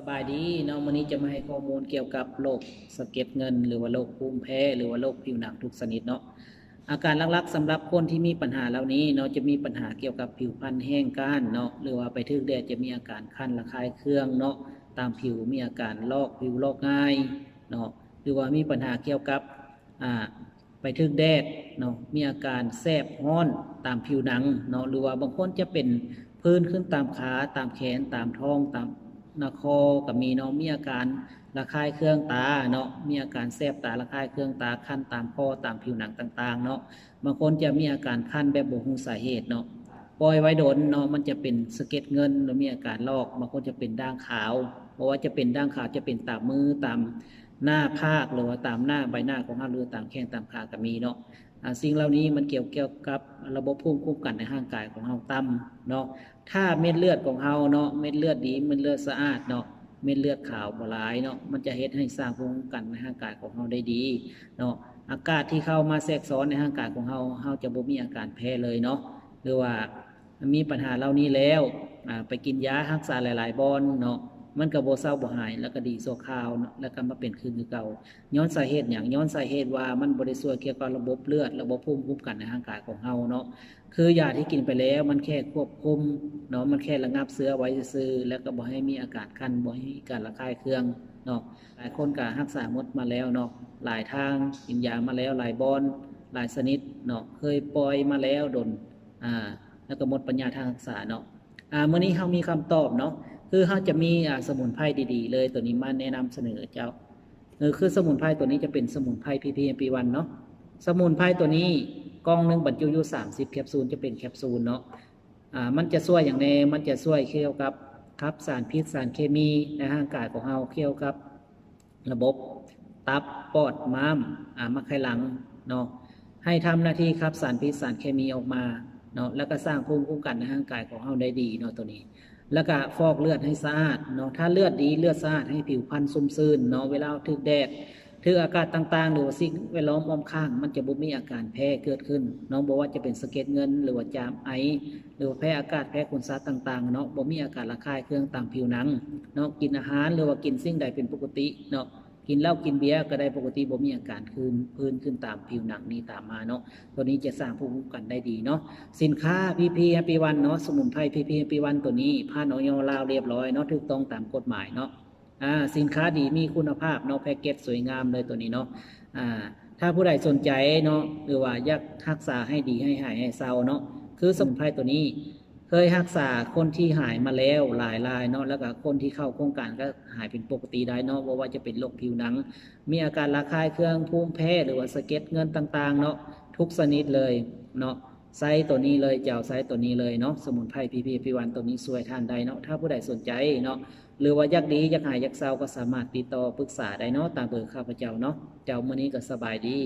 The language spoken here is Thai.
สบายดีเนาะวันนี้จะมาให้ข้อมูลเกี่ยวกับโรคสะเก็ดเงิน หรือว่าโรคภูมิแพ้หรือว่าโรคผิวหนังทุกชนิดเนาะอาการหลักๆสำหรับคนที่มีปัญหาเหล่านี้เนาะจะมีปัญหาเกี่ยวกับผิวพรรณแห้งก้านเนาะหรือว่าไปทึกแดดจะมีอาการคันระคายเคืองเนาะตามผิวมีอาการลอกผิวลอกง่ายเนาะหรือว่ามีปัญหาเกี่ยวกับอ่าไปทึกแดดเนาะมีอาการแสบร้อนตามผิวหนังเนาะหรือว่าบางคนจะเป็นพื้นขึ้นตามขาตามแขนตามท้องตาม นาคอกับมีเนาะมีอาการระคายเครื่องตาเนาะมีอาการแสบตาระคายเครื่องตาคันตามคอตามผิวหนังต่าง ๆ เนาะบางคนจะมีอาการคันแบบบ่ฮู้สาเหตุเนาะปล่อยไว้โดนเนาะมันจะเป็นสะเก็ดเงินหรือมีอาการลอกบางคนจะเป็นด่างขาวเพราะว่าจะเป็นด่างขาวจะเป็นตามมือตามหน้าภาคหรือว่าตามหน้าใบหน้าของเราหรือตามแข้งตามขาก็มีเนาะ สิ่งเหล่านี้มันเกี่ยวเกี่ยวกับระบบภูมิคุ้มกันในร่างกายของเราต่ำเนาะถ้าเม็ดเลือดของเฮาเนาะเม็ดเลือดดีเม็ดเลือดสะอาดเนาะเม็ดเลือดขาวบ่หลายเนาะมันจะเฮ็ดให้สร้างภูมิคุ้มกันในร่างกายของเฮาได้ดีเนาะอากาศที่เข้ามาแทรกซ้อนในร่างกายของเฮาเฮาจะบ่มีอาการแพ้เลยเนาะหรือว่ามีปัญหาเหล่านี้แล้วไปกินยารักษาหลาย ๆบอนเนาะ มันก็บ่เศร้าบ่หาย แล้วก็ดีโซคาวเนาะแล้วก็มาเป็นคืนคือเก่าย้อนสาเหตุหยังย้อนสาเหตุว่ามันบ่ได้ช่วยเกี่ยวกับระบบเลือดระบบภูมิคุ้มกันในร่างกายของเฮาเนาะคือยาที่กินไปแล้วมันแค่ควบคุมเนาะมันแค่ระงับเสื้อไว้ซื่อแล้วก็บ่ให้มีอาการคันบ่ให้มีการระคายเคืองเนาะหลายคนก็รักษาหมดมาแล้วเนาะหลายทางกินยามาแล้วหลายบอนหลายชนิดเนาะเคยปล่อยมาแล้วดนอ่าแล้วก็หมดปัญญาทางรักษาเนาะอ่าเมื้อนี้เฮามีคำตอบเนาะ คือเฮาจะมีสมุนไพรดีๆ เลยตัวนี้มาแนะนำเสนอเจ้าเออคือสมุนไพรตัวนี้จะเป็นสมุนไพร PPMP1 เนาะสมุนไพรตัวนี้กล่องหนึ่งบรรจุอยู่30แคปซูลจะเป็นแคปซูลเนาะอ่ามันจะช่วยอย่างแน่มันจะช่วยเกี่ยวกับขับสารพิษสารเคมีในร่างกายของเราเกี่ยวกับ ระบบตับปอดม้ามอ่ามะไขหลังเนาะให้ทำหน้าที่ขับสารพิษสารเคมีออกมาเนาะแล้วก็สร้างภูมิคุ้มกันในร่างกายของเราได้ดีเนาะตัวนี้ แล้วก็ฟอกเลือดให้สะอาดเนาะถ้าเลือดดีเลือดสะอาดให้ผิวพรรณซุ่มซื่นเนาะเวลาถึกแดดถืออากาศต่างๆ หรือว่าสิ่งแวดล้อมอ้อมข้าง มันจะบ่มีอาการแพ้เกิดขึ้น น้องบอกว่าจะเป็นสะเก็ดเงิน หรือว่าจามไอ หรือว่าแพ้อากาศแพ้ขนสัตว์ต่างๆเนาะบ่มีอาการระคายเคืองตามผิวหนังเนาะกินอาหารหรือว่ากินสิ่งใดเป็นปกติเนาะ กินเหล้ากินเบียร์ก็ได้ปกติบ่มีอาการคืนพื้นขึ้นตามผิวหนังนี้ตามมาเนาะตัวนี้จะสร้างภูมิคุ้มกันได้ดีเนาะสินค้า PP Happy One เนาะสมุนไพร PP Happy One ตัวนี้ผ่านออยลาวเรียบร้อยเนาะถูกต้องตามกฎหมายเนาะอ่าสินค้าดีมีคุณภาพเนาะแพ็กเกจสวยงามเลยตัวนี้เนาะอ่าถ้าผู้ใดสนใจเนาะหรือว่าอยากรักษาให้ดีให้หายให้เศร้าเนาะคือสมุนไพรตัวนี้ เคยรักษาคนที่หายมาแล้วหลายรายเนาะแล้วก็คนที่เข้าโครงการก็หายเป็นปกติได้เนาะเพราะว่าจะเป็นโรคผิวหนัง มีอาการระคายเคืองภูมิแพ้หรือว่าสะเก็ดเงินต่าง ๆ เนาะทุกชนิดเลยเนาะไซส์ตัวนี้เลยเจ้าไซส์ตัวนี้เลยเนาะสมุนไพรพีพีพีวันตัวนี้ช่วยท่านได้เนาะถ้าผู้ใดสนใจเนาะหรือว่ายากดีอยากหายอยากเศร้าก็สามารถติดต่อปรึกษาได้เนาะตามเบอร์ข้าพเจ้าเนาะเจ้ามื้อนี้ก็สบายดี